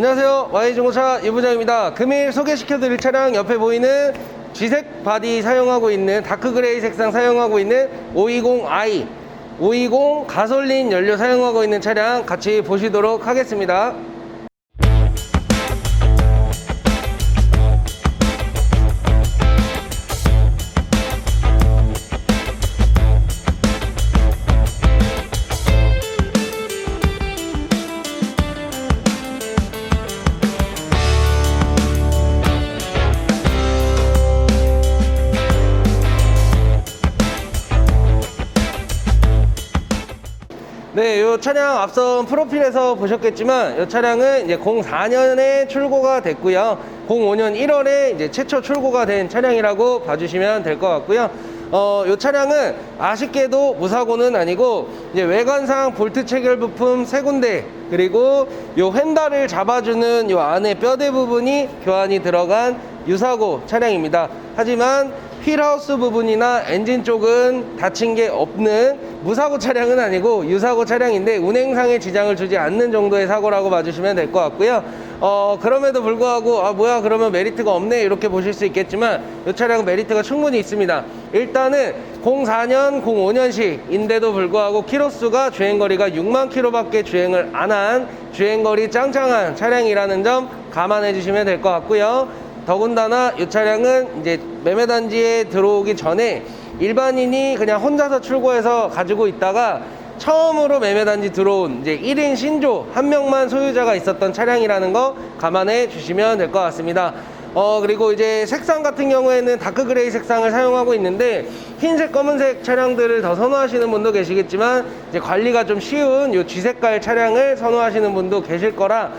안녕하세요. Y중고차 이부장입니다. 금일 소개시켜드릴 차량 옆에 보이는 G색 바디 사용하고 있는 다크그레이 색상 사용하고 있는 520i 520 가솔린 연료 사용하고 있는 차량 같이 보시도록 하겠습니다. 이 차량 앞선 프로필에서 보셨겠지만 이 차량은 이제 04년에 출고가 됐고요. 05년 1월에 이제 최초 출고가 된 차량이라고 봐주시면 될 것 같고요. 어, 이 차량은 아쉽게도 무사고는 아니고 이제 외관상 볼트 체결 부품 세 군데 그리고 이 휀다를 잡아주는 이 안에 뼈대 부분이 교환이 들어간 유사고 차량입니다. 하지만 휠하우스 부분이나 엔진 쪽은 다친 게 없는 무사고 차량은 아니고 유사고 차량인데 운행상에 지장을 주지 않는 정도의 사고라고 봐주시면 될 것 같고요. 어, 그럼에도 불구하고, 아, 뭐야, 그러면 메리트가 없네. 이렇게 보실 수 있겠지만, 이 차량은 메리트가 충분히 있습니다. 일단은 04년, 05년식인데도 불구하고 키로수가 주행거리가 6만 킬로밖에 주행을 안 한 주행거리 짱짱한 차량이라는 점 감안해 주시면 될 것 같고요. 더군다나 이 차량은 이제 매매단지에 들어오기 전에 일반인이 그냥 혼자서 출고해서 가지고 있다가 처음으로 매매단지 들어온 이제 1인 신조 한 명만 소유자가 있었던 차량이라는 거 감안해 주시면 될 것 같습니다. 어 그리고 이제 색상 같은 경우에는 다크 그레이 색상을 사용하고 있는데 흰색 검은색 차량들을 더 선호하시는 분도 계시겠지만 이제 관리가 좀 쉬운 이 G색깔 차량을 선호하시는 분도 계실 거라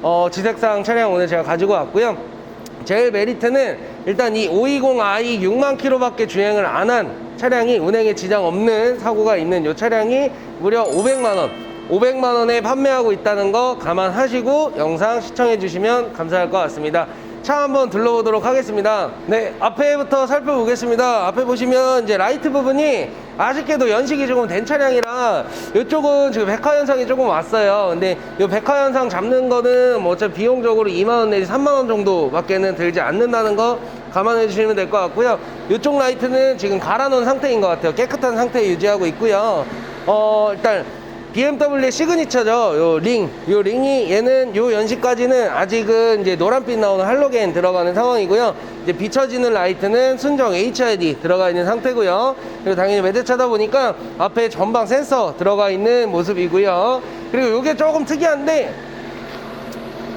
어 G색상 차량 오늘 제가 가지고 왔고요. 제일 메리트는 일단 이 520i 6만 킬로밖에 주행을 안 한 차량이 운행에 지장 없는 사고가 있는 이 차량이 무려 500만 원. 500만 원에 판매하고 있다는 거 감안하시고 영상 시청해 주시면 감사할 것 같습니다 차 한번 둘러보도록 하겠습니다 네 앞에부터 살펴보겠습니다 앞에 보시면 이제 라이트 부분이 아쉽게도 연식이 조금 된 차량이라 이쪽은 지금 백화 현상이 조금 왔어요. 근데 이 백화 현상 잡는 거는 뭐 어차피 비용적으로 2만 원 내지 3만 원 정도밖에는 들지 않는다는 거 감안해 주시면 될 것 같고요. 이쪽 라이트는 지금 갈아놓은 상태인 것 같아요. 깨끗한 상태 유지하고 있고요. 어 일단 BMW 시그니처죠. 요 링. 요 링이 얘는 요 연식까지는 아직은 이제 노란빛 나오는 할로겐 들어가는 상황이고요. 이제 비춰지는 라이트는 순정 HID 들어가 있는 상태고요. 그리고 당연히 매대차다 보니까 앞에 전방 센서 들어가 있는 모습이고요. 그리고 요게 조금 특이한데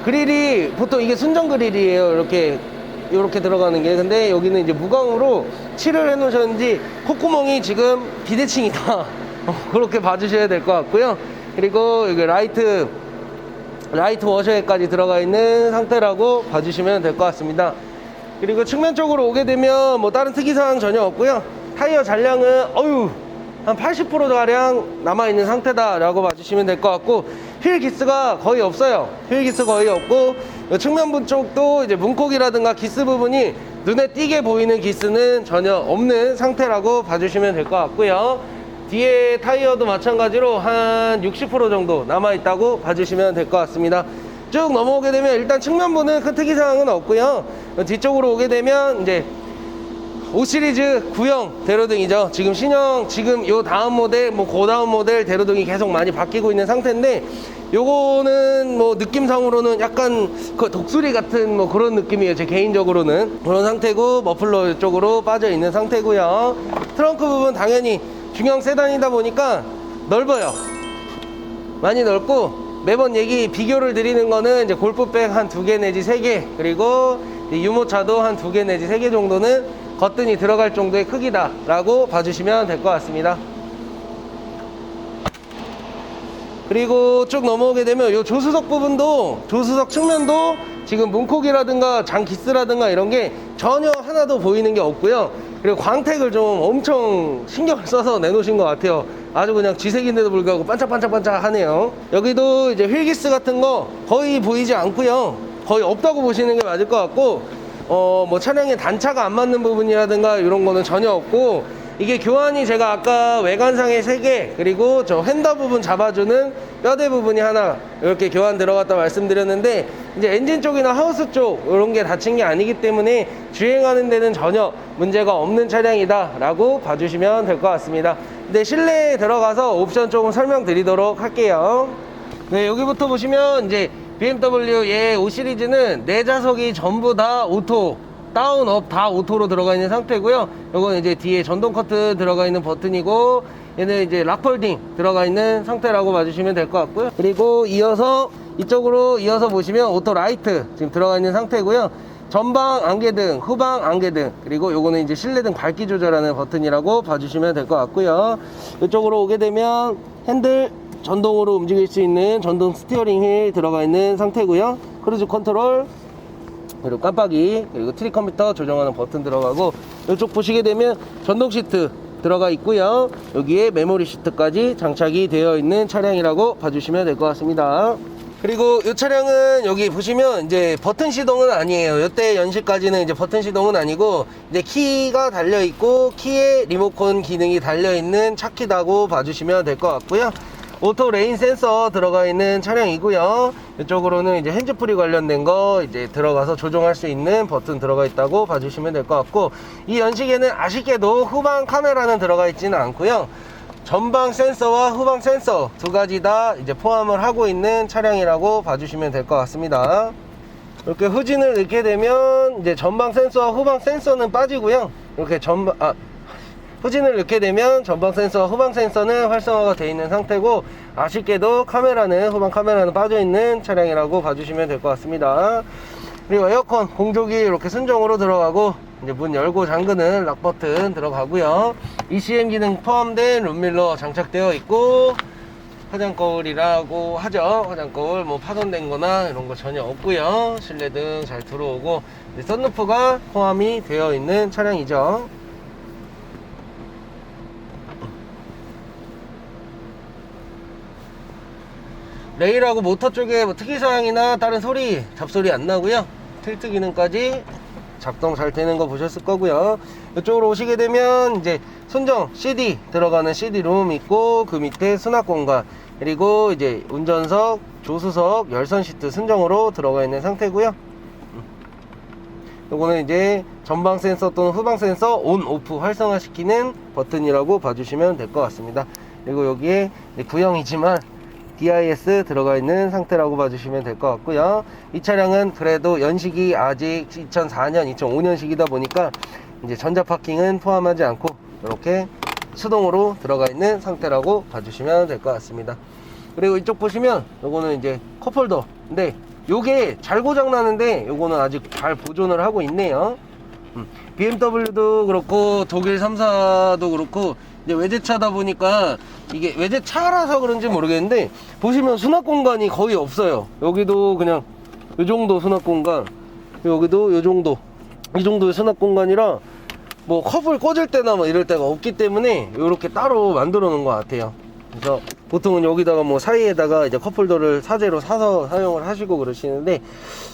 그릴이 보통 이게 순정 그릴이에요. 이렇게 이렇게 들어가는 게 근데 여기는 이제 무광으로 칠을 해 놓으셨는지 콧구멍이 지금 비대칭이다. 어, 그렇게 봐주셔야 될 것 같고요. 그리고 여기 라이트 라이트 워셔에까지 들어가 있는 상태라고 봐주시면 될 것 같습니다. 그리고 측면 쪽으로 오게 되면 뭐 다른 특이사항 전혀 없고요. 타이어 잔량은 어유 한 80% 가량 남아 있는 상태다라고 봐주시면 될 것 같고 휠 기스가 거의 없어요. 휠 기스 거의 없고 이 측면부 쪽도 이제 문콕이라든가 기스 부분이 눈에 띄게 보이는 기스는 전혀 없는 상태라고 봐주시면 될 것 같고요. 뒤에 타이어도 마찬가지로 한 60% 정도 남아 있다고 봐주시면 될 것 같습니다. 쭉 넘어오게 되면 일단 측면부는 큰 특이사항은 없고요. 뒤쪽으로 오게 되면 이제 5 시리즈 구형 대로등이죠. 지금 신형 지금 요 다음 모델 뭐 고다음 모델 대로등이 계속 많이 바뀌고 있는 상태인데 요거는 뭐 느낌상으로는 약간 그 독수리 같은 뭐 그런 느낌이에요. 제 개인적으로는 그런 상태고 머플러 쪽으로 빠져 있는 상태고요. 트렁크 부분 당연히 중형 세단이다 보니까 넓어요. 많이 넓고 매번 얘기 비교를 드리는 거는 이제 골프백 한 두 개 내지 세 개 그리고 이 유모차도 한 두 개 내지 세 개 정도는 거뜬히 들어갈 정도의 크기다라고 봐주시면 될 것 같습니다. 그리고 쭉 넘어오게 되면 이 조수석 부분도 조수석 측면도 지금 문콕이라든가 장기스라든가 이런 게 전혀 하나도 보이는 게 없고요. 그리고 광택을 좀 엄청 신경을 써서 내놓으신 것 같아요. 아주 그냥 지색인데도 불구하고 반짝반짝반짝 하네요. 여기도 이제 휠기스 같은 거 거의 보이지 않고요. 거의 없다고 보시는 게 맞을 것 같고, 어, 뭐 차량의 단차가 안 맞는 부분이라든가 이런 거는 전혀 없고, 이게 교환이 제가 아까 외관상에 3개 그리고 저 휀다 부분 잡아주는 뼈대 부분이 하나 이렇게 교환 들어갔다 말씀드렸는데 이제 엔진 쪽이나 하우스 쪽 이런 게 다친 게 아니기 때문에 주행하는 데는 전혀 문제가 없는 차량이다 라고 봐주시면 될 것 같습니다. 근데 실내에 들어가서 옵션 조금 설명드리도록 할게요. 네 여기부터 보시면 이제 BMW 얘5 시리즈는 네 좌석이 전부 다 오토 다운 업 다 오토로 들어가 있는 상태고요. 요거는 이제 뒤에 전동 커트 들어가 있는 버튼이고 얘는 이제 락폴딩 들어가 있는 상태라고 봐주시면 될 것 같고요. 그리고 이어서 이쪽으로 이어서 보시면 오토 라이트 지금 들어가 있는 상태고요. 전방 안개등 후방 안개등 그리고 요거는 이제 실내등 밝기 조절하는 버튼이라고 봐주시면 될 것 같고요. 이쪽으로 오게 되면 핸들 전동으로 움직일 수 있는 전동 스티어링 휠 들어가 있는 상태고요. 크루즈 컨트롤 그리고 깜빡이 그리고 트리 컴퓨터 조정하는 버튼 들어가고 이쪽 보시게 되면 전동 시트 들어가 있고요. 여기에 메모리 시트까지 장착이 되어 있는 차량이라고 봐주시면 될 것 같습니다. 그리고 이 차량은 여기 보시면 이제 버튼 시동은 아니에요. 이때 연식까지는 이제 버튼 시동은 아니고 이제 키가 달려 있고 키에 리모컨 기능이 달려 있는 차키다고 봐주시면 될 것 같고요 오토 레인 센서 들어가 있는 차량이고요. 이쪽으로는 이제 핸즈프리 관련된 거 이제 들어가서 조정할 수 있는 버튼 들어가 있다고 봐주시면 될 것 같고 이 연식에는 아쉽게도 후방 카메라는 들어가 있지는 않고요. 전방 센서와 후방 센서 두 가지 다 이제 포함을 하고 있는 차량이라고 봐주시면 될 것 같습니다. 이렇게 후진을 넣게 되면 이제 전방 센서와 후방 센서는 빠지고요. 이렇게 전방 아 후진을 넣게 되면 전방 센서, 후방 센서는 활성화가 되어 있는 상태고 아쉽게도 카메라는 후방 카메라는 빠져 있는 차량이라고 봐주시면 될 것 같습니다. 그리고 에어컨 공조기 이렇게 순정으로 들어가고 이제 문 열고 잠그는 락 버튼 들어가고요. ECM 기능 포함된 룸밀러 장착되어 있고 화장 거울이라고 하죠. 화장 거울 뭐 파손된 거나 이런 거 전혀 없고요. 실내 등 잘 들어오고 썬루프가 포함이 되어 있는 차량이죠. 레일하고 모터 쪽에 뭐 특이사항이나 다른 소리, 잡소리 안 나고요. 틸트 기능까지 작동 잘 되는 거 보셨을 거고요. 이쪽으로 오시게 되면 이제 순정 CD 들어가는 CD룸 있고 그 밑에 수납 공간 그리고 이제 운전석, 조수석, 열선 시트 순정으로 들어가 있는 상태고요. 요거는 이제 전방 센서 또는 후방 센서 온, 오프 활성화시키는 버튼이라고 봐주시면 될 것 같습니다. 그리고 여기에 구형이지만 DIS 들어가 있는 상태라고 봐주시면 될 것 같고요. 이 차량은 그래도 연식이 아직 2004년, 2005년식이다 보니까 이제 전자 파킹은 포함하지 않고 이렇게 수동으로 들어가 있는 상태라고 봐주시면 될 것 같습니다. 그리고 이쪽 보시면 요거는 이제 컵홀더. 근데 요게 잘 고장 나는데 요거는 아직 잘 보존을 하고 있네요. 음, BMW도 그렇고 독일 3사도 그렇고 이제 외제차다 보니까 이게 외제차라서 그런지 모르겠는데 보시면 수납 공간이 거의 없어요. 여기도 그냥 이 정도 수납 공간, 여기도 이 정도 이 정도의 수납 공간이라 뭐 컵을 꽂을 때나 뭐 이럴 때가 없기 때문에 이렇게 따로 만들어 놓은 것 같아요. 그래서 보통은 여기다가 뭐 사이에다가 이제 컵홀더를 사제로 사서 사용을 하시고 그러시는데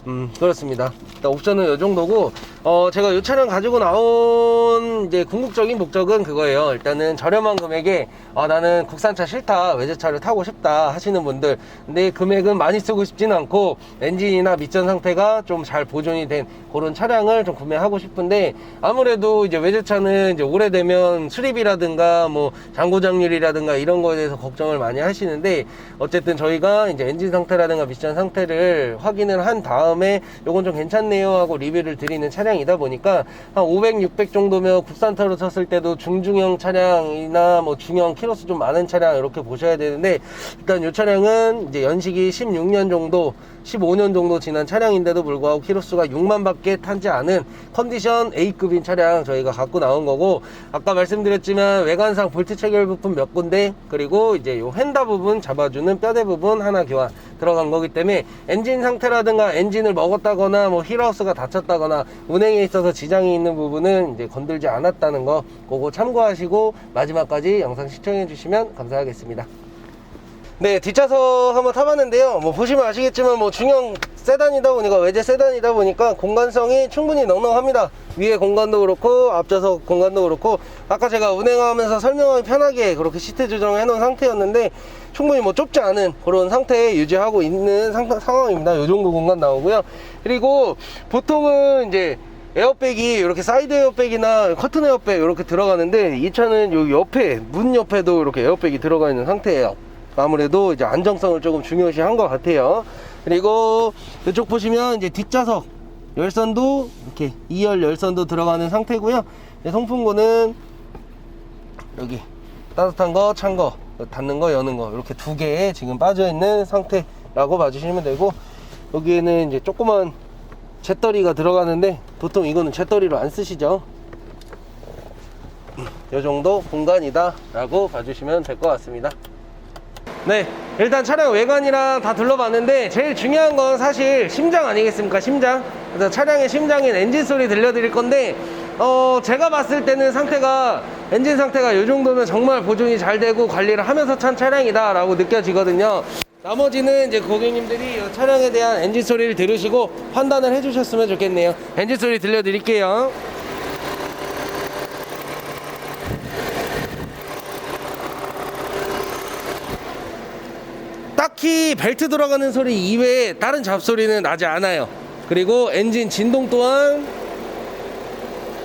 음 그렇습니다. 일단 옵션은 이 정도고 어 제가 이 차량 가지고 나온 이제 궁극적인 목적은 그거예요. 일단은 저렴한 금액에 아 나는 국산차 싫다 외제차를 타고 싶다 하시는 분들. 근데 금액은 많이 쓰고 싶지는 않고 엔진이나 밑전 상태가 좀 잘 보존이 된 그런 차량을 좀 구매하고 싶은데 아무래도 이제 외제차는 이제 오래되면 수리비라든가 뭐 장고장률이라든가 이런 거에 대해서 걱정을 많이 하시는데 어쨌든 저희가 이제 엔진 상태라든가 미션 상태를 확인을 한 다음에 요건 좀 괜찮네요 하고 리뷰를 드리는 차량이다 보니까 한 500, 600 정도면 국산차로 쳤을 때도 중중형 차량이나 뭐 중형 키로수 좀 많은 차량 이렇게 보셔야 되는데 일단 이 차량은 이제 연식이 16년 정도 15년 정도 지난 차량인데도 불구하고 키로수가 6만 밖에 타지 않은 컨디션 A급인 차량 저희가 갖고 나온 거고 아까 말씀드렸지만 외관상 볼트 체결 부품 몇 군데 그리고 이제 요 휀다 부분 잡아주는 뼈대 부분 하나 교환 들어간 거기 때문에 엔진 상태라든가 엔진을 먹었다거나 뭐 힐하우스가 다쳤다거나 운행에 있어서 지장이 있는 부분은 이제 건들지 않았다는 거 그거 참고하시고 마지막까지 영상 시청해 주시면 감사하겠습니다. 네, 뒷좌석 한번 타봤는데요. 뭐 보시면 아시겠지만 뭐 중형 세단이다 보니까 외제 세단이다 보니까 공간성이 충분히 넉넉합니다. 위에 공간도 그렇고 앞좌석 공간도 그렇고 아까 제가 운행하면서 설명하기 편하게 그렇게 시트 조정을 해놓은 상태였는데 충분히 뭐 좁지 않은 그런 상태에 유지하고 있는 상, 상황입니다. 이 정도 공간 나오고요. 그리고 보통은 이제 에어백이 이렇게 사이드 에어백이나 커튼 에어백 이렇게 들어가는데 이 차는 여기 옆에 문 옆에도 이렇게 에어백이 들어가 있는 상태예요. 아무래도 이제 안정성을 조금 중요시 한 것 같아요. 그리고 이쪽 보시면 이제 뒷좌석 열선도 이렇게 2열 열선도 들어가는 상태고요. 송풍구는 여기 따뜻한 거, 찬 거, 닫는 거, 여는 거 이렇게 두 개에 지금 빠져 있는 상태라고 봐주시면 되고 여기에는 이제 조그만 잿더리가 들어가는데 보통 이거는 잿더리로 안 쓰시죠. 이 정도 공간이다 라고 봐주시면 될 것 같습니다. 네, 일단 차량 외관이랑 다 둘러봤는데 제일 중요한 건 사실 심장 아니겠습니까? 심장. 그래서 차량의 심장인 엔진 소리 들려드릴 건데 어 제가 봤을 때는 상태가 엔진 상태가 이 정도면 정말 보존이 잘 되고 관리를 하면서 찬 차량이다 라고 느껴지거든요. 나머지는 이제 고객님들이 이 차량에 대한 엔진 소리를 들으시고 판단을 해주셨으면 좋겠네요. 엔진 소리 들려드릴게요. 딱히 벨트 들어가는 소리 이외에 다른 잡소리는 나지 않아요. 그리고 엔진 진동 또한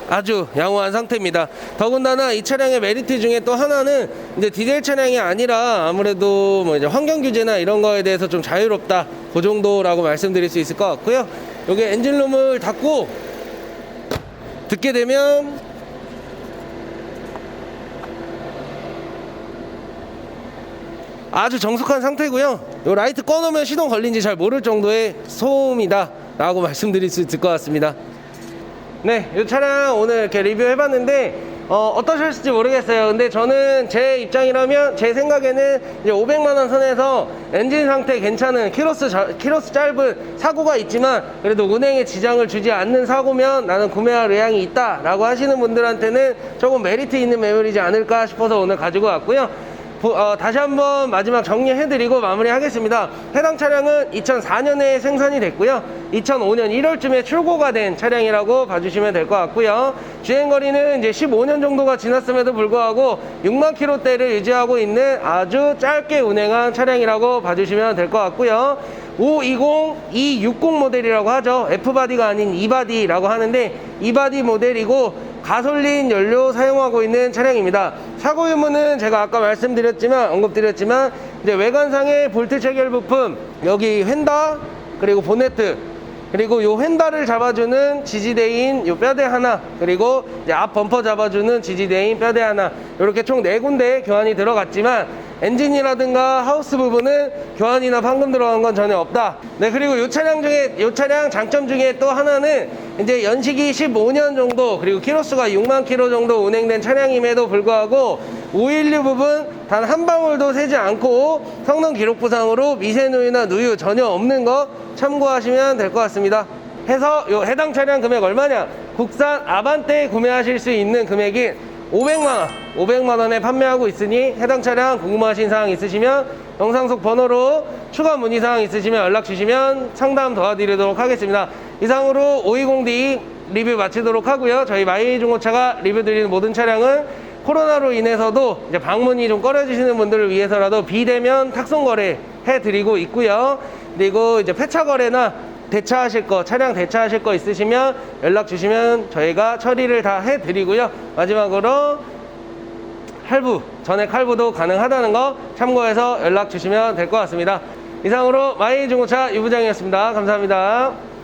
아주 양호한 상태입니다. 더군다나 이 차량의 메리트 중에 또 하나는 이제 디젤 차량이 아니라 아무래도 뭐 이제 환경 규제나 이런 거에 대해서 좀 자유롭다. 그 정도라고 말씀드릴 수 있을 것 같고요. 여기 엔진룸을 닫고 듣게 되면 아주 정숙한 상태고요. 요 라이트 꺼놓으면 시동 걸린지 잘 모를 정도의 소음이다 라고 말씀드릴 수 있을 것 같습니다. 네, 이 차량 오늘 이렇게 리뷰해봤는데 어, 어떠셨을지 모르겠어요. 근데 저는 제 입장이라면 제 생각에는 이제 500만 원 선에서 엔진 상태 괜찮은 키로수 자- 키로수 짧은 사고가 있지만 그래도 운행에 지장을 주지 않는 사고면 나는 구매할 의향이 있다라고 하시는 분들한테는 조금 메리트 있는 매물이지 않을까 싶어서 오늘 가지고 왔고요. 부- 어, 다시 한번 마지막 정리해드리고 마무리하겠습니다. 해당 차량은 2004년에 생산이 됐고요. 2005년 1월쯤에 출고가 된 차량이라고 봐주시면 될 것 같고요. 주행거리는 이제 15년 정도가 지났음에도 불구하고 6만 킬로대를 유지하고 있는 아주 짧게 운행한 차량이라고 봐주시면 될 것 같고요. 520, 260 모델이라고 하죠. F바디가 아닌 E바디라고 하는데 E바디 모델이고 가솔린 연료 사용하고 있는 차량입니다. 사고 유무는 제가 아까 말씀드렸지만 언급드렸지만 이제 외관상의 볼트 체결 부품 여기 휀다 그리고 보네트 그리고 요 휀다를 잡아주는 지지대인 요 뼈대 하나 그리고 이제 앞 범퍼 잡아주는 지지대인 뼈대 하나 이렇게 총 네 군데 교환이 들어갔지만 엔진이라든가 하우스 부분은 교환이나 판금 들어간 건 전혀 없다. 네 그리고 요 차량 중에 요 차량 장점 중에 또 하나는 이제 연식이 15년 정도 그리고 키로수가 6만 키로 정도 운행된 차량임에도 불구하고 516 부분 단 한 방울도 새지 않고 성능 기록 부상으로 미세누유나 누유 전혀 없는 거 참고하시면 될 것 같습니다. 해서 요 해당 차량 금액 얼마냐? 국산 아반떼 구매하실 수 있는 금액인 500만 원, 500만 원에 판매하고 있으니 해당 차량 궁금하신 사항 있으시면 영상 속 번호로 추가 문의 사항 있으시면 연락 주시면 상담 도와드리도록 하겠습니다. 이상으로 520D 리뷰 마치도록 하고요. 저희 마이 중고차가 리뷰 드리는 모든 차량은 코로나로 인해서도 이제 방문이 좀 꺼려지시는 분들을 위해서라도 비대면 탁송 거래 해드리고 있고요. 그리고 이제 폐차 거래나 대차하실 거, 차량 대차하실 거 있으시면 연락 주시면 저희가 처리를 다 해드리고요. 마지막으로 할부, 전액 할부도 가능하다는 거 참고해서 연락 주시면 될 것 같습니다. 이상으로 마이 중고차 유부장이었습니다. 감사합니다.